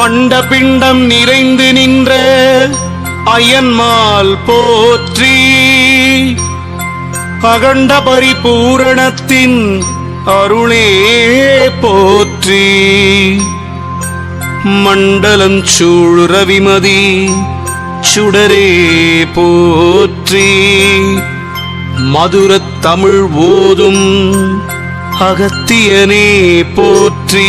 பண்ட பிண்டம் நிறைந்து நின்ற அயன்மால் போற்றி. அகண்ட பரிபூரணத்தின் அருளே போற்றி. மண்டலம் சூழ் ரவிமதி சுடரே போற்றி. மதுரத் தமிழ் ஓதும் அகத்தியனே போற்றி.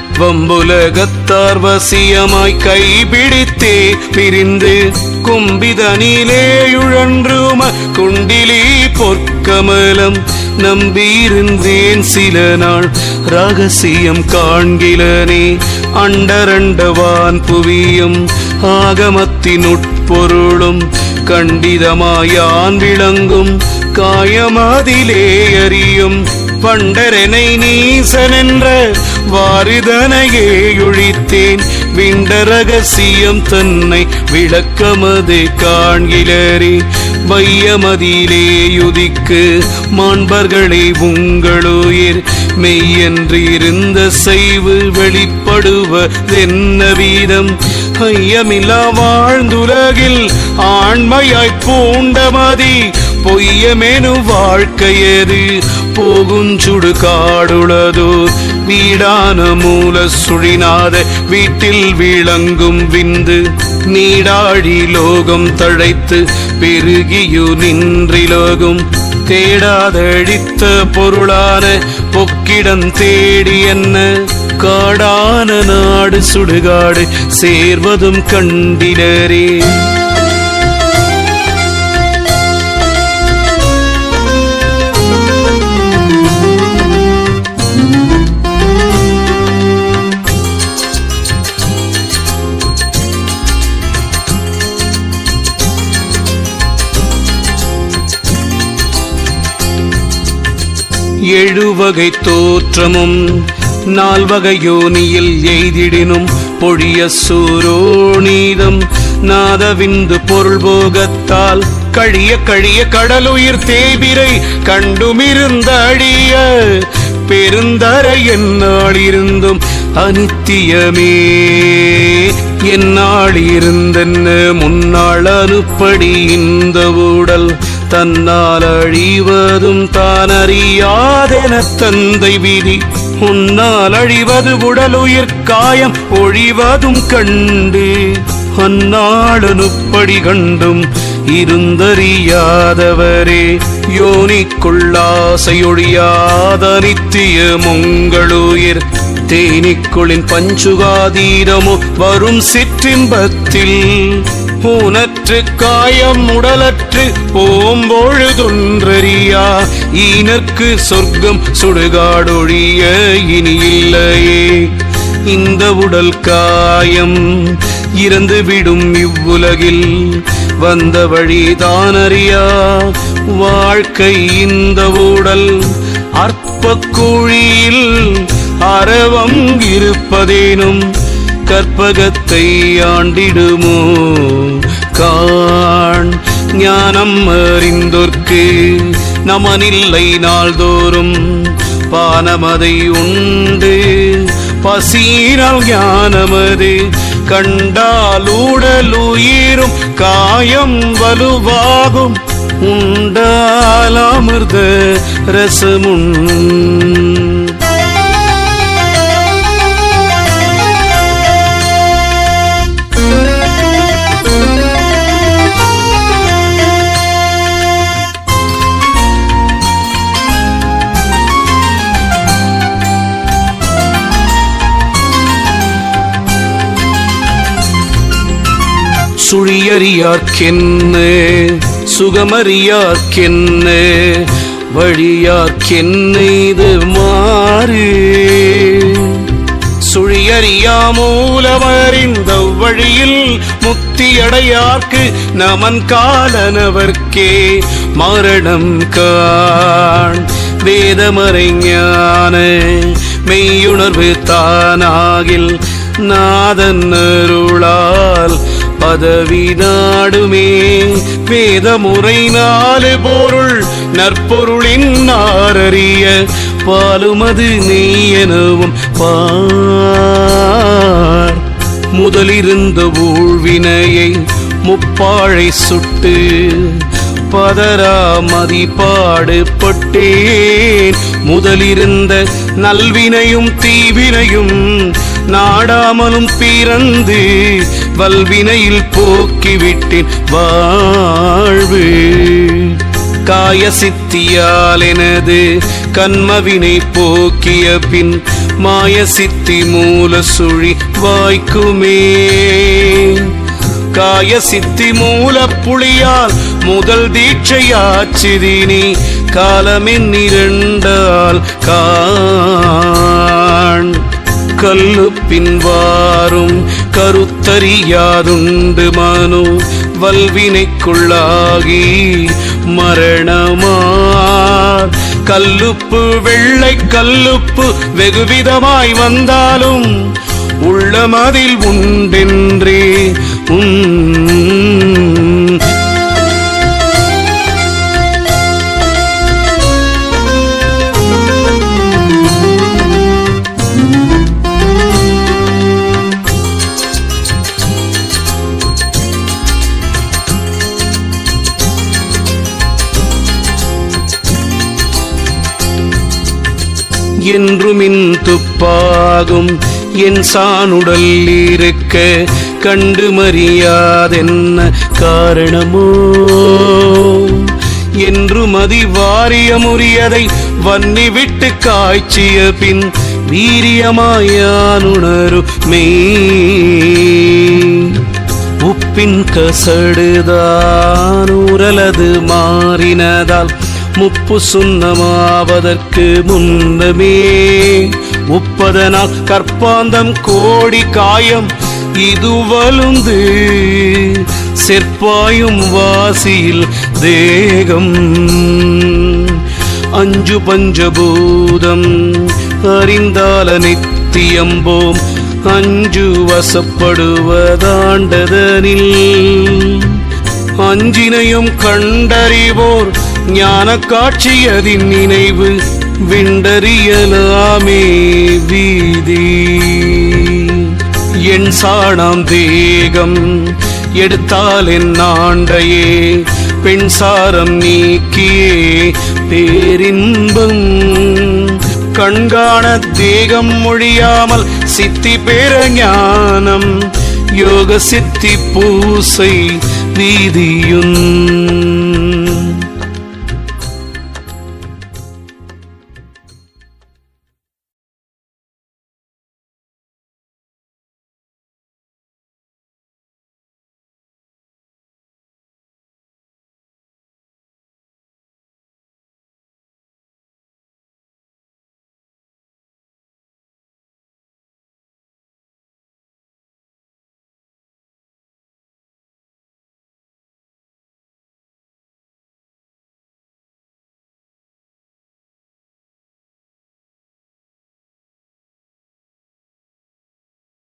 வம்புலகத்தார் வசியமாய் கைபிடித்தே பிரிந்து கும்பிதனிலே உழன்றும குண்டிலி பொற்கமலம் நம்பியிருந்தேன் சில நாள் ரகசியம் காண்கிலனே அண்டரண்டவான் புவியும் ஆகமத்தின் உட்பொருளும் கண்டிதமாயான் விளங்கும் காயமாதிலே அறியும் வண்டரனை நீசனென்ற வாரிதனையே ஒழித்தேன் விண்ட ரகசியம் தன்னை விளக்கமது காண்கிலரே. வையமதியிலே யுதிக்கு மாண்பர்களே உங்களுயிர். மெய்யன்று இருந்த செய்வு வெளிப்படுவதென்ன வீதம் ஐயமில்லா வாழ்ந்துலகில் ஆண்மையாய் பூண்டமதி. பொய்யமேனு வாழ்க்கையது போகுஞ்சுடு காடுளதோ வீடான மூல சுழிநாத வீட்டில் விளங்கும் விந்து. நீடாழி லோகம் தழைத்து பெருகியு நின்றிலோகும். தேடாதழித்த பொருளான பொக்கிடம் தேடி என்ன? காடான நாடு சுடுகாடு சேர்வதும் கண்டிலரே எழுவகை தோற்றமும் நால்வகை யோனியில் எய்திடினும் பொழிய சூரோணீதம் நாதவிந்து பொருள் போகத்தால் கழிய கழிய கடலுயிர் தேவிரை கண்டுமிருந்த அழிய பெருந்தர என்னாளிருந்தும் அனித்தியமே. என்னால் இருந்தென்ன முன்னாள் அனுப்படி இந்த ஊடல் தன்னால் அழிவதும் தான் அறியாதென தந்தை விதி. உன்னால் அழிவது உடலுயிர் காயம் ஒழிவதும் கண்டு. அந்நாளனுப்படி கண்டும் இருந்தறியாதவரே. யோனிக்குள்ளாசையொழியாத நித்திய முங்களுயிர் தேனிக்குளின் பஞ்சுகாதீரமோ வரும் சிற்றின்பத்தில். ஊனற்று காயம் உடலற்று போம்பொழுதொன்றறியா ஈனற்கு சொர்க்கம் சுடுகாடொழிய இனி இல்லையே இந்த உடல் காயம் இறந்து விடும் இவ்வுலகில். வந்த வழிதானறியா வாழ்க்கை இந்த உடல் அற்ப குழியில் அறவம் இருப்பதேனும் கற்பகத்தை ஆண்டிடுமோ? காண் ஞானம் அறிந்தோர்க்கு நமனில்லை நாள்தோறும். பானமதை உண்டு பசீரால் ஞானமது. கண்டால் உடல் உயிரும் காயம் வலுவாகும். உண்டால் அமிர்த ரசமுன் சுழியறியார்க்கென்ன சுகமறியார்க்கென்ன வழியார்க்கென்ன இது மாறு. சுழியறியா மூலமறிந்த வழியில் முக்தியடையார்க்கு நமன் காலனவர்க்கே மரணம் காண். வேதமறைஞான மெய்யுணர்வு தானாகில் நாதன் அருளால் பதவி நாடுமே வேதமுறை நாலு பொருள் நற்பொருளின் நாரறிய பாலுமது நெய்யெனவும் பார். முதலிருந்த ஊழ்வினையை முப்பாழை சுட்டு பதரா மதிப்பாடு பட்டேன் முதலிருந்த நல்வினையும் தீவினையும் நாடாமலும் பிறந்து வல்வினையில் போக்கிவிட்டேன் வாழ்வு. காய சித்தியால் எனது கண்மவினை போக்கிய பின் மாய சித்தி மூல சுழி வாய்க்குமே. காய சித்தி மூல புளியால் முதல் தீட்சையாச்சிதினி காலமின் இரண்டால் காண். கல்லு பின்வாரும் கருத்தறியாதுண்டு மனு வல்வினைக்குள்ளாகி மரணமார். கல்லுப்பு வெள்ளை கல்லுப்பு வெகுவிதமாய் வந்தாலும் உள்ளமதில் உண்டென்றே உன் என்றுமின் துப்பாகும். என் சானுடல் இருக்க கண்டு மறியாதென்ன காரணமோ? என்று மதி வாரியமுறியதை வன்னி விட்டு காய்ச்சிய பின் வீரியமாயானுணரு மெய் உப்பின் கசடுதான் உரலது மாறினதால் முப்பு சுண்ணமாவதற்கு முன்னமே முப்பதனால் கற்பாந்தம் கோடி காயம் இது வலுந்து செற்பாயும் வாசியில் தேகம். அஞ்சு பஞ்சபூதம் அறிந்தால நித்தியம்போம் அஞ்சு வசப்படுவதாண்டதனில். அஞ்சினையும் கண்டறிவோர் ஞான காட்சியதின் நினைவு விண்டறியலாமே வீதி. என் சாணாம் தேகம் எடுத்தால் என் ஆண்டையே பெண் சாரம் நீக்கியே. பேரின்பம் கண்காண தேகம் மொழியாமல் சித்தி பேர ஞானம் யோக சித்தி பூசை வீதியுன்.